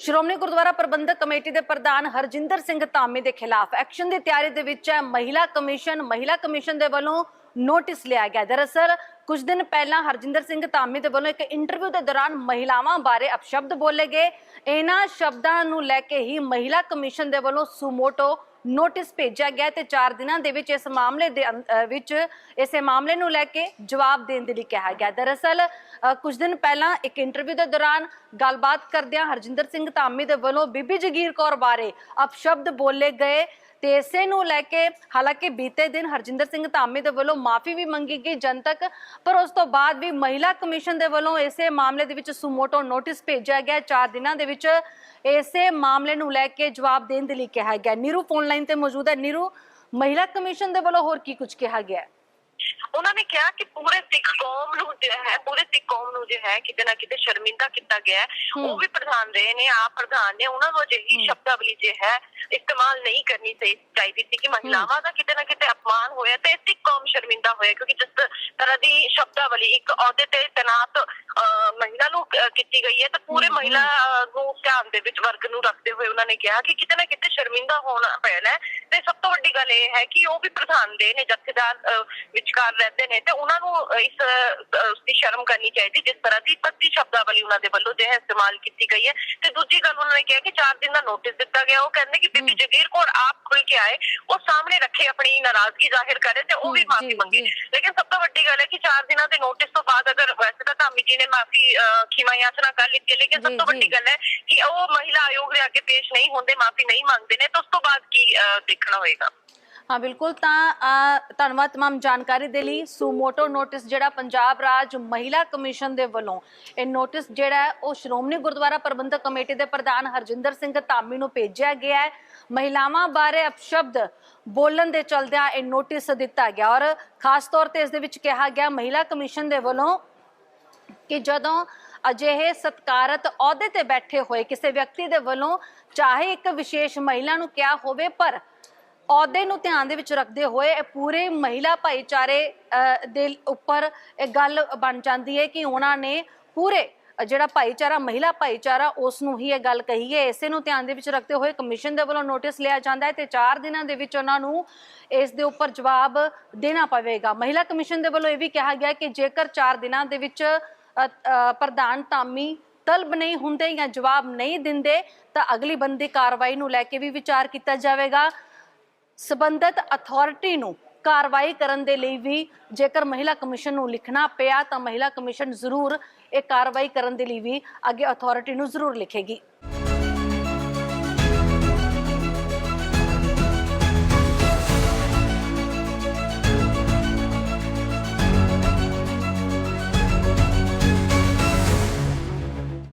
ਸ਼੍ਰੋਮਣੀ ਗੁਰਦੁਆਰਾ ਪ੍ਰਬੰਧਕ committee ਦੇ ਪ੍ਰਧਾਨ ਹਰਜਿੰਦਰ ਸਿੰਘ ਧਾਮੀ ਦੇ ਖਿਲਾਫ ਐਕਸ਼ਨ ਦੀ ਤਿਆਰੀ ਦੇ ਵਿੱਚ ਹੈ। ਮਹਿਲਾ ਕਮਿਸ਼ਨ ਮਹਿਲਾ ਕਮਿਸ਼ਨ ਦੇ ਵੱਲੋਂ ਨੋਟਿਸ ਲਿਆ ਗਿਆ। ਦਰਅਸਲ ਕੁਝ ਦਿਨ ਪਹਿਲਾਂ ਹਰਜਿੰਦਰ ਸਿੰਘ ਧਾਮੀ ਦੇ ਵੱਲੋਂ ਇੱਕ ਇੰਟਰਵਿਊ ਦੇ ਦੌਰਾਨ ਮਹਿਲਾਵਾਂ ਬਾਰੇ ਅਪਸ਼ਬਦ ਬੋਲੇ ਗਏ। ਇਹਨਾਂ ਸ਼ਬਦਾਂ ਨੂੰ ਲੈ ਕੇ ਹੀ ਮਹਿਲਾ ਕਮਿਸ਼ਨ ਦੇ ਵੱਲੋਂ ਸੁਮੋਟੋ ਨੋਟਿਸ ਭੇਜਿਆ ਗਿਆ ਤੇ 4 ਦਿਨਾਂ ਦੇ ਵਿੱਚ ਇਸ ਮਾਮਲੇ ਦੇ ਵਿੱਚ ਇਸੇ ਮਾਮਲੇ ਨੂੰ ਲੈ ਕੇ ਜਵਾਬ ਦੇਣ ਦੇ ਲਈ ਕਿਹਾ ਗਿਆ। ਦਰਅਸਲ ਕੁਝ ਦਿਨ ਪਹਿਲਾਂ ਇੱਕ ਇੰਟਰਵਿਊ ਦੇ ਦੌਰਾਨ ਗੱਲਬਾਤ ਕਰਦਿਆਂ ਹਰਜਿੰਦਰ ਸਿੰਘ ਧਾਮੀ ਦੇ ਵੱਲੋਂ ਬੀਬੀ ਜਗੀਰ ਕੌਰ ਬਾਰੇ ਅਪਸ਼ਬਦ ਬੋਲੇ ਗਏ ਤੇ ਇਸੇ ਨੂੰ ਲੈ ਕੇ ਹਾਲਾਂਕਿ ਬੀਤੇ ਦਿਨ ਹਰਜਿੰਦਰ ਸਿੰਘ ਧਾਮੀ ਦੇ ਵੱਲੋਂ ਮਾਫੀ ਵੀ ਮੰਗੀ ਗਈ। ਜਨਤਕ ਪਰ ਉਸ ਤੋਂ ਬਾਅਦ ਵੀ ਮਹਿਲਾ ਕਮਿਸ਼ਨ ਦੇ ਵੱਲੋਂ ਇਸੇ ਮਾਮਲੇ ਦੇ ਵਿੱਚ ਸੁਮੋਟੋ ਨੋਟਿਸ ਭੇਜਿਆ ਗਿਆ। 4 ਦਿਨਾਂ ਦੇ ਵਿੱਚ ਇਸੇ ਮਾਮਲੇ ਨੂੰ ਲੈ ਕੇ ਜਵਾਬ ਦੇਣ ਦੇ ਲਈ ਕਿਹਾ ਗਿਆ। ਨੀਰੂ ਫੋਨ ਲਾਈਨ ਤੇ ਮੌਜੂਦ ਹੈ। ਨੀਰੂ ਮਹਿਲਾ ਕਮਿਸ਼ਨ ਦੇ ਵੱਲੋਂ ਹੋਰ ਕੀ ਕੁਝ ਕਿਹਾ ਗਿਆ? ਹੈ ਉਹਨਾਂ ਨੇ ਕਿਹਾ ਕਿ ਪੂਰੇ ਸਿੱਖ ਕੌਮ ਨੂੰ ਜੋ ਹੈ ਪੂਰੇ ਸਿੱਖ ਕੌਮ ਨੂੰ ਜੋ ਹੈ ਕਿਤੇ ਨਾ ਕਿਤੇ ਸ਼ਰਮਿੰਦਾ ਕੀਤਾ ਗਿਆ। ਉਹ ਵੀ ਪ੍ਰਧਾਨ ਰਹੇ ਨੇ ਆਪ ਪ੍ਰਧਾਨ ਨੇ। ਉਹਨਾਂ ਨੂੰ ਅਜਿਹੀ ਸ਼ਬਦਾਵਲੀ ਜੋ ਹੈ ਇਸਤੇਮਾਲ ਨਹੀਂ ਕਰਨੀ ਚਾਹੀ- ਚਾਹੀਦੀ ਸੀ ਕਿ ਮਹਿਲਾਵਾਂ ਦਾ ਕਿਤੇ ਨਾ ਕਿਤੇ ਅਪਮਾਨ ਹੋਇਆ ਤੇ ਸਿੱਖ ਸ਼ਰਮਿੰਦਾ ਹੋਇਆ ਕਿਉਂਕਿ ਜਿਸ ਤਰ੍ਹਾਂ ਦੀ ਸ਼ਬਦਾਵਲੀ ਇੱਕ ਅਹੁਦੇ ਤੇ ਤੈਨਾਤ ਮਹਿਲਾ ਨੂੰ ਕੀਤੀ ਗਈ ਹੈ ਤਾਂ ਪੂਰੇ ਮਹਿਲਾ ਨੂੰ ਧਿਆਨ ਦੇ ਵਿੱਚ ਵਰਗ ਨੂੰ ਰੱਖਦੇ ਹੋਏ ਉਹਨਾਂ ਨੇ ਕਿਹਾ ਕਿ ਕਿਤੇ ਨਾ ਕਿਤੇ ਸ਼ਰਮਿੰਦਾ ਹੋਣਾ ਪੈਣਾ ਤੇ ਸਭ ਤੋਂ ਵੱਡੀ ਗੱਲ ਇਹ ਹੈ ਕਿ ਉਹ ਵੀ ਪ੍ਰਧਾਨ ਦੇ ਨੇ ਜਥੇਦਾਰ ਵਿਚਕਾਰ ਰਹਿੰਦੇ ਨੇ ਤੇ ਉਹਨਾਂ ਨੂੰ ਇਸ ਦੀ ਸ਼ਰਮ ਕਰਨੀ ਚਾਹੀਦੀ ਜਿਸ ਤਰ੍ਹਾਂ ਦੀ ਪੱਤੀ ਸ਼ਬਦਾਵਲੀ ਉਹਨਾਂ ਦੇ ਵੱਲੋਂ ਜੋ ਹੈ ਇਸਤੇਮਾਲ ਕੀਤੀ ਗਈ ਹੈ। ਤੇ ਦੂਜੀ ਗੱਲ ਉਹਨਾਂ ਨੇ ਕਿਹਾ ਕਿ 4 ਦਿਨ ਦਾ ਨੋਟਿਸ ਦਿੱਤਾ ਗਿਆ ਉਹ ਕਹਿੰਦੇ ਕਿ ਬੀਬੀ ਜਗੀਰ ਕੌਰ ਆਪ ਖੁੱਲ ਕੇ ਆਏ ਉਹ ਸਾਹਮਣੇ ਰੱਖੇ ਆਪਣੀ ਨਾਰਾਜ਼ਗੀ ਜ਼ਾਹਿਰ ਕਰੇ ਤੇ ਉਹ ਵੀ ਮਾਫੀ ਮੰਗੇ। ਲੇਕਿਨ ਸਭ ਤੋਂ ਵੱਡੀ ਗੱਲ ਹੈ ਕਿ 4 ਦਿਨਾਂ ਦੇ ਨੋਟਿਸ ਤੋਂ ਬਾਅਦ ਅਗਰ ਵੈਸੇ ਤਾਂ ਧਾਮੀ ਜੀ ਨੇ ਮਾਫੀ ਖਿਮਾ ਯਾਚਨਾ ਕਰ ਲਈ ਲੇਕਿਨ ਸਭ ਤੋਂ। ਵੱਡੀ ਗੱਲ ਹੈ ਕਿ ਉਹ ਮਹਿਲਾ ਆਯੋਗ ਦੇ ਅੱਗੇ ਪੇਸ਼ ਨਹੀਂ ਹੁੰਦੇ ਮਾਫੀ ਨਹੀਂ ਮੰਗਦੇ ਨੇ ਤਾਂ ਉਸ ਤੋਂ ਬਾਅਦ ਕੀ ਦੇਖਣਾ ਹੋਏਗਾ ਹਾਂ ਬਿਲਕੁਲ ਤਾਂ ਅ, ਧੰਨਵਾਦ तमाम ਜਾਣਕਾਰੀ ਦੇ ਲਈ ਸੁਮੋਟੋ ਨੋਟਿਸ ਜਿਹੜਾ ਪੰਜਾਬ ਰਾਜ ਮਹਿਲਾ ਕਮਿਸ਼ਨ ਦੇ ਵੱਲੋਂ ਇਹ ਨੋਟਿਸ ਜਿਹੜਾ ਹੈ ਉਹ ਸ਼੍ਰੋਮਣੀ ਗੁਰਦੁਆਰਾ ਪ੍ਰਬੰਧਕ ਕਮੇਟੀ ਦੇ ਪ੍ਰਧਾਨ ਹਰਜਿੰਦਰ ਸਿੰਘ ਧਾਮੀ ਨੂੰ ਭੇਜਿਆ ਗਿਆ ਹੈ ਮਹਿਲਾਵਾਂ ਬਾਰੇ ਅਪਸ਼ਬਦ ਬੋਲਣ ਦੇ ਚਲਦਿਆਂ ਇਹ ਨੋਟਿਸ ਦਿੱਤਾ ਗਿਆ ਔਰ ਖਾਸ ਤੌਰ ਤੇ ਇਸ ਦੇ ਵਿੱਚ ਕਿਹਾ ਗਿਆ ਮਹਿਲਾ ਕਮਿਸ਼ਨ ਦੇ ਵੱਲੋਂ ਕਿ ਜਦੋਂ ਅਜਿਹੇ ਸਤਕਾਰਤ ਅਹੁਦੇ ਤੇ ਬੈਠੇ ਹੋਏ ਕਿਸੇ ਵਿਅਕਤੀ ਦੇ ਵੱਲੋਂ ਚਾਹੇ ਇੱਕ ਵਿਸ਼ੇਸ਼ ਮਹਿਲਾ ਨੂੰ ਕਿਹਾ ਹੋਵੇ ਪਰ ਅਹੁਦੇ ਨੂੰ ਧਿਆਨ ਦੇ ਵਿੱਚ ਰੱਖਦੇ ਹੋਏ ਇਹ ਪੂਰੇ ਮਹਿਲਾ ਭਾਈਚਾਰੇ ਦੇ ਉੱਪਰ ਇਹ ਗੱਲ ਬਣ ਜਾਂਦੀ ਹੈ ਕਿ ਉਹਨਾਂ ਨੇ ਪੂਰੇ ਜਿਹੜਾ ਭਾਈਚਾਰਾ, ਮਹਿਲਾ ਭਾਈਚਾਰਾ ਉਸ ਨੂੰ ਹੀ ਇਹ ਗੱਲ ਕਹੀ ਹੈ। ਇਸੇ ਨੂੰ ਧਿਆਨ ਦੇ ਵਿੱਚ ਰੱਖਦੇ ਹੋਏ ਕਮਿਸ਼ਨ ਦੇ ਵੱਲੋਂ ਨੋਟਿਸ ਲਿਆ ਜਾਂਦਾ ਹੈ ਤੇ 4 ਦਿਨਾਂ ਦੇ ਵਿੱਚ ਉਹਨਾਂ ਨੂੰ ਇਸ ਦੇ ਉੱਪਰ ਜਵਾਬ ਦੇਣਾ ਪਵੇਗਾ। ਮਹਿਲਾ ਕਮਿਸ਼ਨ ਦੇ ਵੱਲੋਂ ਇਹ ਵੀ ਕਿਹਾ ਗਿਆ ਕਿ ਜੇਕਰ 4 ਦਿਨਾਂ ਦੇ ਵਿੱਚ ਪ੍ਰਧਾਨ ਧਾਮੀ ਤਲਬ ਨਹੀਂ ਹੁੰਦੇ ਜਾਂ ਜਵਾਬ ਨਹੀਂ ਦਿੰਦੇ, ਤਾਂ ਅਗਲੀ ਬੰਦੀ ਕਾਰਵਾਈ ਨੂੰ ਲੈ ਕੇ ਵੀ ਵਿਚਾਰ ਕੀਤਾ ਜਾਵੇਗਾ। ਸਬੰਧਤ ਅਥਾਰਟੀ ਨੂੰ ਕਾਰਵਾਈ ਕਰਨ ਦੇ ਲਈ ਵੀ ਜੇਕਰ ਮਹਿਲਾ ਕਮਿਸ਼ਨ ਨੂੰ ਲਿਖਣਾ ਪਿਆ ਤਾਂ ਮਹਿਲਾ ਕਮਿਸ਼ਨ ਜ਼ਰੂਰ ਇਹ ਕਾਰਵਾਈ ਕਰਨ ਦੇ ਲਈ ਵੀ ਅੱਗੇ ਅਥਾਰਟੀ ਨੂੰ ਜ਼ਰੂਰ ਲਿਖੇਗੀ।